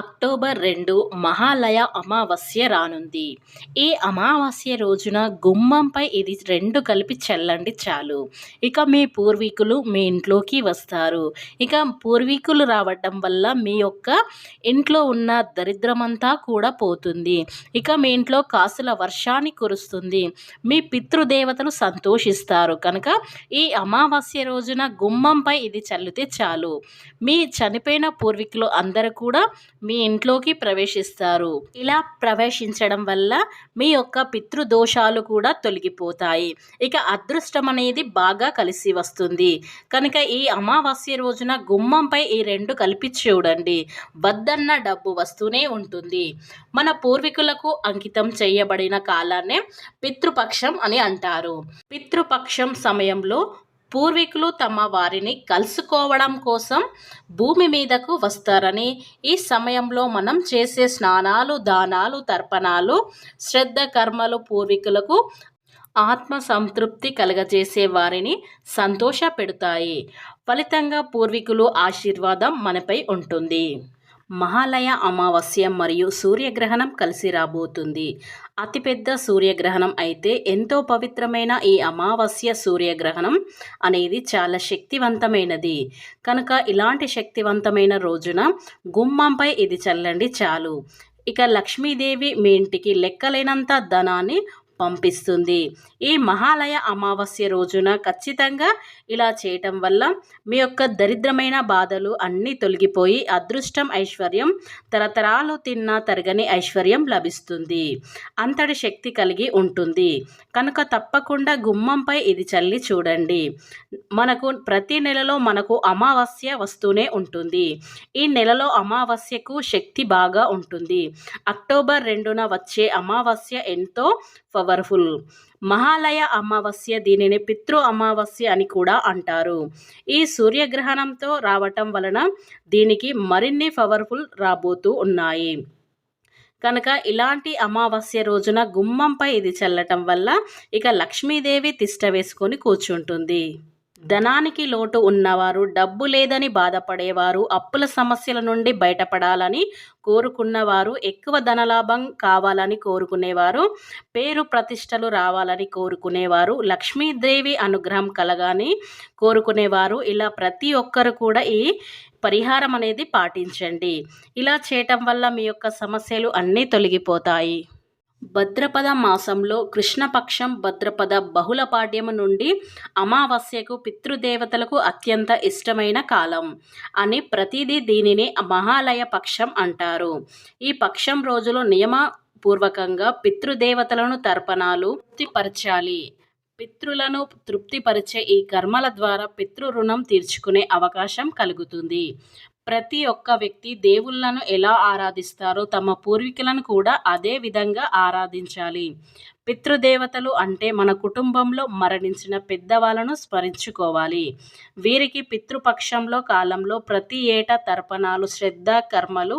October రెండు మహాలయ అమావాస్య రానుంది. ఈ అమావాస్య రోజున గుమ్మంపై ఇది రెండు కలిపి చల్లండి చాలు. ఇక మీ పూర్వీకులు మీ ఇంట్లోకి వస్తారు. ఇక పూర్వీకులు రావటం వల్ల మీ యొక్క ఇంట్లో ఉన్న దరిద్రమంతా కూడా పోతుంది. ఇక మీ ఇంట్లో కాసుల వర్షాన్ని కురుస్తుంది. మీ పితృదేవతలు సంతోషిస్తారు. కనుక ఈ అమావాస్య రోజున గుమ్మంపై ఇది చల్లితే చాలు. మీ చనిపోయిన పూర్వీకులు అందరూ కూడా మీ ఇంట్లోకి ప్రవేశిస్తారు. ఇలా ప్రవేశించడం వల్ల మీ యొక్క పితృదోషాలు కూడా తొలగిపోతాయి. ఇక అదృష్టం అనేది బాగా కలిసి వస్తుంది. కనుక ఈ అమావాస్య రోజున గుమ్మంపై ఈ రెండు కలిపి చూడండి. వద్దన్న డబ్బు వస్తూనే ఉంటుంది. మన పూర్వీకులకు అంకితం చేయబడిన కాలాన్నే పితృపక్షం అని అంటారు. పితృపక్షం సమయంలో పూర్వీకులు తమ వారిని కలుసుకోవడం కోసం భూమి మీదకు వస్తారని ఈ సమయంలో మనం చేసే స్నానాలు దానాలు తర్పణాలు శ్రద్ధ కర్మలు పూర్వీకులకు ఆత్మ సంతృప్తి కలగజేసే వారిని సంతోష పెడతాయి ఫలితంగా పూర్వీకులు ఆశీర్వాదం మనపై ఉంటుంది. మహాలయ అమావాస్య మరియు సూర్యగ్రహణం కలిసి రాబోతుంది. అతిపెద్ద సూర్యగ్రహణం అయితే ఎంతో పవిత్రమైన ఈ అమావాస్య సూర్యగ్రహణం అనేది చాలా శక్తివంతమైనది. కనుక ఇలాంటి శక్తివంతమైన రోజున గుమ్మంపై ఇది చల్లండి చాలు. ఇక లక్ష్మీదేవి మీ ఇంటికి లెక్కలేనంత ధనాన్ని పంపిస్తుంది. ఈ మహాలయ అమావాస్య రోజున ఖచ్చితంగా ఇలా చేయటం వల్ల మీ యొక్క దరిద్రమైన బాధలు అన్నీ తొలగిపోయి అదృష్టం ఐశ్వర్యం తరతరాలు తిన్న తరగని ఐశ్వర్యం లభిస్తుంది. అంతటి శక్తి కలిగి ఉంటుంది. కనుక తప్పకుండా గుమ్మంపై ఇది చల్లి చూడండి. మనకు ప్రతి నెలలో మనకు అమావాస్య వస్తూనే ఉంటుంది. ఈ నెలలో అమావాస్యకు శక్తి బాగా ఉంటుంది. అక్టోబర్ రెండున వచ్చే అమావాస్య ఎంతో పవర్ఫుల్ మహాలయ అమావాస్య దీనిని పితృ అమావాస్య అని కూడా అంటారు. ఈ సూర్యగ్రహణంతో రావటం వలన దీనికి మరిన్ని పవర్ఫుల్ రాబోతూ ఉన్నాయి. కనుక ఇలాంటి అమావాస్య రోజున గుమ్మంపై ఇది చల్లటం వల్ల ఇక లక్ష్మీదేవి తిష్ట వేసుకొని కూర్చుంటుంది. ధనానికి లోటు ఉన్నవారు డబ్బు లేదని బాధపడేవారు అప్పుల సమస్యల నుండి బయటపడాలని కోరుకున్నవారు ఎక్కువ ధనలాభం కావాలని కోరుకునేవారు పేరు ప్రతిష్టలు రావాలని కోరుకునేవారు లక్ష్మీదేవి అనుగ్రహం కలగాని కోరుకునేవారు. ఇలా ప్రతి ఒక్కరు కూడా ఈ పరిహారం అనేది పాటించండి. ఇలా చేయటం వల్ల మీ యొక్క సమస్యలు అన్నీ తొలగిపోతాయి. భద్రపద మాసంలో కృష్ణపక్షం భద్రపద బహుళ పాడ్యము నుండి అమావాస్యకు పితృదేవతలకు అత్యంత ఇష్టమైన కాలం అని ప్రతిదీ దీనిని మహాలయ పక్షం అంటారు. ఈ పక్షం రోజులో నియమపూర్వకంగా పితృదేవతలను తర్పణాలు తృప్తిపరచాలి. పితృలను తృప్తిపరిచే ఈ కర్మల ద్వారా పితృ రుణం తీర్చుకునే అవకాశం కలుగుతుంది. ప్రతి ఒక్క వ్యక్తి దేవుళ్ళను ఎలా ఆరాధిస్తారో తమ పూర్వీకులను కూడా అదే విధంగా ఆరాధించాలి. పితృదేవతలు అంటే మన కుటుంబంలో మరణించిన పెద్దవాళ్ళను స్మరించుకోవాలి. వీరికి పితృపక్షంలో కాలంలో ప్రతి ఏటా తర్పణాలు శ్రద్ధ కర్మలు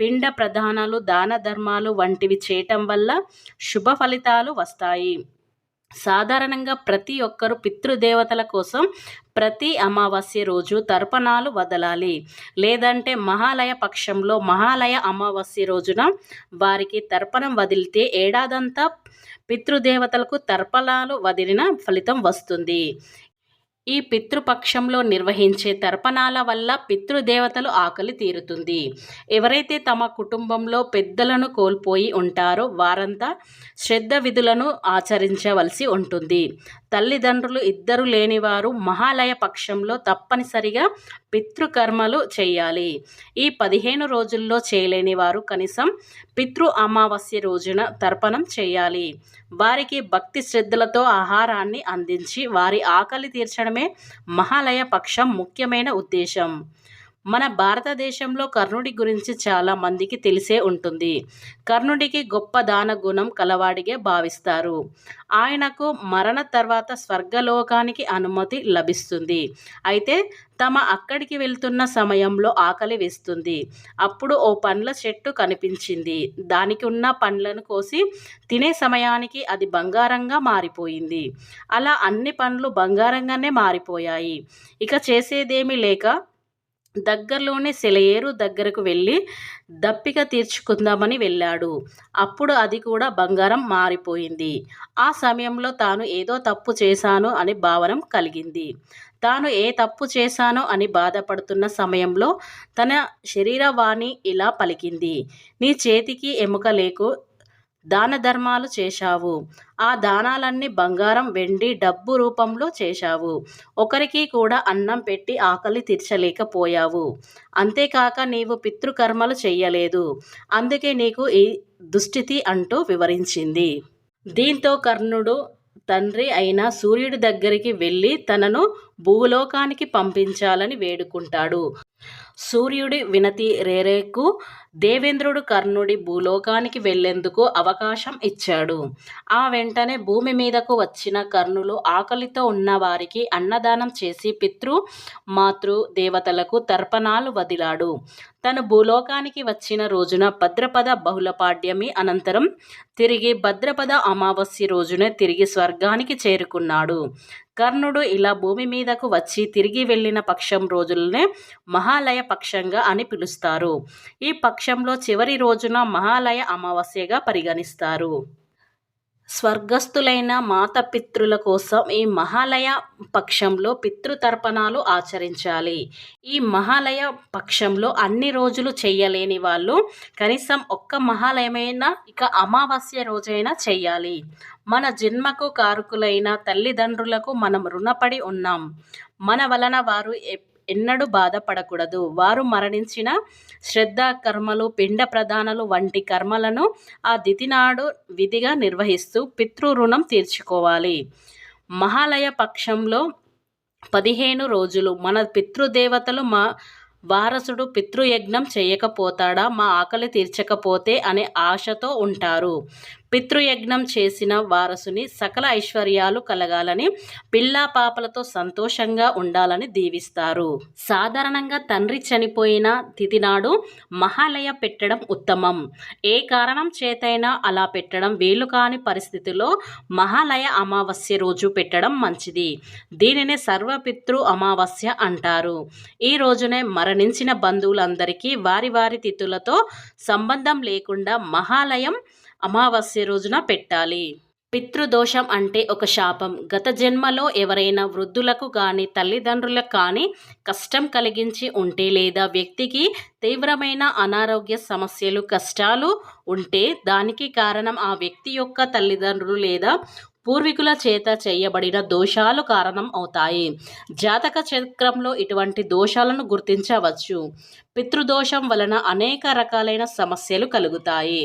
పిండ ప్రధానాలు దాన ధర్మాలు వంటివి చేయటం వల్ల శుభ ఫలితాలు వస్తాయి. సాధారణంగా ప్రతి ఒక్కరు పితృదేవతల కోసం ప్రతి అమావాస్య రోజు తర్పణాలు వదలాలి. లేదంటే మహాలయ పక్షంలో మహాలయ అమావాస్య రోజున వారికి తర్పణం వదిలితే ఏడాదంతా పితృదేవతలకు తర్పణాలు వదిలిన ఫలితం వస్తుంది. ఈ పితృపక్షంలో నిర్వహించే తర్పణాల వల్ల పితృదేవతలు ఆకలి తీరుతుంది. ఎవరైతే తమ కుటుంబంలో పెద్దలను కోల్పోయి ఉంటారో వారంతా శ్రద్ధ విధులను ఆచరించవలసి ఉంటుంది. తల్లిదండ్రులు ఇద్దరు లేనివారు మహాలయ పక్షంలో తప్పనిసరిగా పితృకర్మలు చేయాలి. ఈ పదిహేను రోజుల్లో చేయలేని వారు కనీసం పితృ అమావాస్య రోజున తర్పణం చేయాలి. వారికి భక్తి శ్రద్ధలతో ఆహారాన్ని అందించి వారి ఆకలి తీర్చడమే మహాలయ పక్షం ముఖ్యమైన ఉద్దేశం. మన భారతదేశంలో కర్ణుడి గురించి చాలా మందికి తెలిసే ఉంటుంది. కర్ణుడికి గొప్ప దాన గుణం కలవాడిగా భావిస్తారు. ఆయనకు మరణ తర్వాత స్వర్గలోకానికి అనుమతి లభిస్తుంది. అయితే తమ అక్కడికి వెళ్తున్న సమయంలో ఆకలి వేస్తుంది. అప్పుడు ఓ పండ్ల చెట్టు కనిపించింది. దానికి ఉన్న పండ్లను కోసి తినే సమయానికి అది బంగారంగా మారిపోయింది. అలా అన్ని పండ్లు బంగారంగానే మారిపోయాయి. ఇక చేసేదేమీ లేక దగ్గరలోనే సెలయేరు దగ్గరకు వెళ్ళి దప్పిక తీర్చుకుందామని వెళ్ళాడు. అప్పుడు అది కూడా బంగారం మారిపోయింది. ఆ సమయంలో తాను ఏదో తప్పు చేశాను అని భావన కలిగింది. తాను ఏ తప్పు చేశానో అని బాధపడుతున్న సమయంలో తన శరీరవాణి ఇలా పలికింది. నీ చేతికి ఎముక లేకు దాన ధర్మాలు చేశావు. ఆ దానాలన్నీ బంగారం వెండి డబ్బు రూపంలో చేశావు. ఒకరికి కూడా అన్నం పెట్టి ఆకలి తీర్చలేకపోయావు. అంతేకాక నీవు పితృకర్మలు చెయ్యలేదు. అందుకే నీకు ఈ దుస్థితి అంటూ వివరించింది. దీంతో కర్ణుడు తండ్రి అయిన సూర్యుడి దగ్గరికి వెళ్ళి తనను భూలోకానికి పంపించాలని వేడుకుంటాడు. సూర్యుడి వినతి రేరేకు దేవేంద్రుడు కర్ణుడి భూలోకానికి వెళ్ళేందుకు అవకాశం ఇచ్చాడు. ఆ వెంటనే భూమి మీదకు వచ్చిన కర్ణులు ఆకలితో ఉన్న వారికి అన్నదానం చేసి పితృ మాతృ దేవతలకు తర్పణాలు వదిలాడు. తను భూలోకానికి వచ్చిన రోజున భద్రపద బహుళపాడ్యమి అనంతరం తిరిగి భద్రపద అమావాస్య రోజునే తిరిగి స్వర్గానికి చేరుకున్నాడు. కర్ణుడు ఇలా భూమి మీదకు వచ్చి తిరిగి వెళ్ళిన పక్షం రోజులనే మహాలయ పక్షంగా అని పిలుస్తారు. ఈ పక్షంలో చివరి రోజున మహాలయ అమావాస్యగా పరిగణిస్తారు. స్వర్గస్థులైన మాతపితృల కోసం ఈ మహాలయ పక్షంలో పితృతర్పణాలు ఆచరించాలి. ఈ మహాలయ పక్షంలో అన్ని రోజులు చేయలేని వాళ్ళు కనీసం ఒక్క మహాలయమైన ఇక అమావాస్య రోజైనా చేయాలి. మన జన్మకు కారుకులైన తల్లిదండ్రులకు మనం రుణపడి ఉన్నాం. మన వలన వారు ఎన్నడూ బాధపడకూడదు. వారు మరణించిన శ్రద్ధ కర్మలు పిండ ప్రధానలు వంటి కర్మలను ఆ దితినాడు విధిగా నిర్వహిస్తూ పితృ రుణం తీర్చుకోవాలి. మహాలయ పక్షంలో పదిహేను రోజులు మన పితృదేవతలు మా వారసుడు పితృయజ్ఞం చేయకపోతాడా? మా ఆకలి తీర్చకపోతే అనే ఆశతో ఉంటారు. పితృయజ్ఞం చేసిన వారసుని సకల ఐశ్వర్యాలు కలగాలని పిల్లా పాపలతో సంతోషంగా ఉండాలని దీవిస్తారు. సాధారణంగా తండ్రి చనిపోయిన తిథి నాడు మహాలయ పెట్టడం ఉత్తమం. ఏ కారణం చేతైనా అలా పెట్టడం వీలు కాని పరిస్థితిలో మహాలయ అమావాస్య రోజు పెట్టడం మంచిది. దీనినే సర్వపితృ అమావాస్య అంటారు. ఈ రోజునే మరణించిన బంధువులందరికీ వారి వారి తిథులతో సంబంధం లేకుండా మహాలయం అమావాస్య రోజున పెట్టాలి. పితృదోషం అంటే ఒక శాపం. గత జన్మలో ఎవరైనా వృద్ధులకు కానీ తల్లిదండ్రులకు కానీ కష్టం కలిగించి ఉంటే లేదా వ్యక్తికి తీవ్రమైన అనారోగ్య సమస్యలు కష్టాలు ఉంటే దానికి కారణం ఆ వ్యక్తి యొక్క తల్లిదండ్రులు లేదా పూర్వీకుల చేత చేయబడిన దోషాలు కారణం అవుతాయి. జాతక చక్రంలో ఇటువంటి దోషాలను గుర్తించవచ్చు. పితృదోషం వలన అనేక రకాలైన సమస్యలు కలుగుతాయి.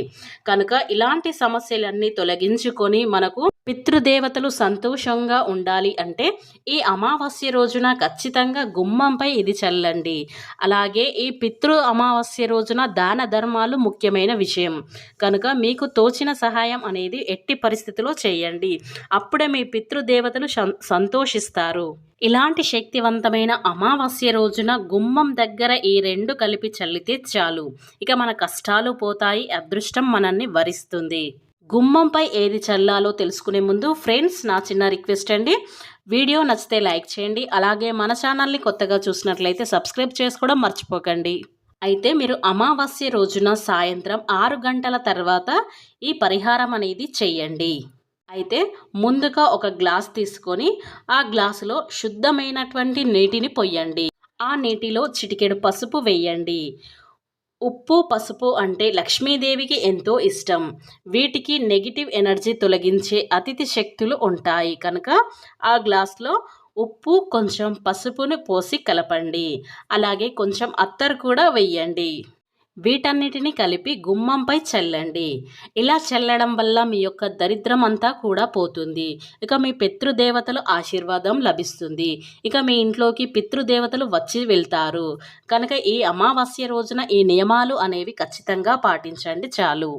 కనుక ఇలాంటి సమస్యలన్నీ తొలగించుకొని మనకు పితృదేవతలు సంతోషంగా ఉండాలి అంటే ఈ అమావాస్య రోజున ఖచ్చితంగా గుమ్మంపై ఇది చల్లండి. అలాగే ఈ పితృ అమావాస్య రోజున దాన ధర్మాలు ముఖ్యమైన విషయం. కనుక మీకు తోచిన సహాయం అనేది ఎట్టి పరిస్థితిలో చేయండి. అప్పుడే మీ పితృదేవతలు సంతోషిస్తారు. ఇలాంటి శక్తివంతమైన అమావాస్య రోజున గుమ్మం దగ్గర ఈ రెండు కలిపి చల్లితే చాలు. ఇక మన కష్టాలు పోతాయి అదృష్టం మనల్ని వరిస్తుంది. గుమ్మంపై ఏది చల్లాలో తెలుసుకునే ముందు ఫ్రెండ్స్ నా చిన్న రిక్వెస్ట్ అండి. వీడియో నచ్చితే లైక్ చేయండి. అలాగే మన ఛానల్ని కొత్తగా చూసినట్లయితే సబ్స్క్రైబ్ చేసుకోవడం మర్చిపోకండి. అయితే మీరు అమావాస్య రోజున సాయంత్రం ఆరు గంటల తర్వాత ఈ పరిహారం అనేది చెయ్యండి అయితే ముందుగా ఒక గ్లాస్ తీసుకొని ఆ గ్లాసులో శుద్ధమైనటువంటి నీటిని పొయ్యండి. ఆ నీటిలో చిటికెడు పసుపు వేయండి. ఉప్పు పసుపు అంటే లక్ష్మీదేవికి ఎంతో ఇష్టం. వీటికి నెగిటివ్ ఎనర్జీ తొలగించే అతిథి శక్తులు ఉంటాయి. కనుక ఆ గ్లాస్లో ఉప్పు కొంచెం పసుపును పోసి కలపండి. అలాగే కొంచెం అత్తరు కూడా వెయ్యండి వీటన్నిటిని కలిపి గుమ్మంపై చల్లండి. ఇలా చల్లడం వల్ల మీ యొక్క దరిద్రం అంతా కూడా పోతుంది. ఇక మీ పితృదేవతలు ఆశీర్వాదం లభిస్తుంది. ఇక మీ ఇంట్లోకి పితృదేవతలు వచ్చి వెళ్తారు. కనుక ఈ అమావాస్య రోజున ఈ నియమాలు అనేవి ఖచ్చితంగా పాటించండి చాలు.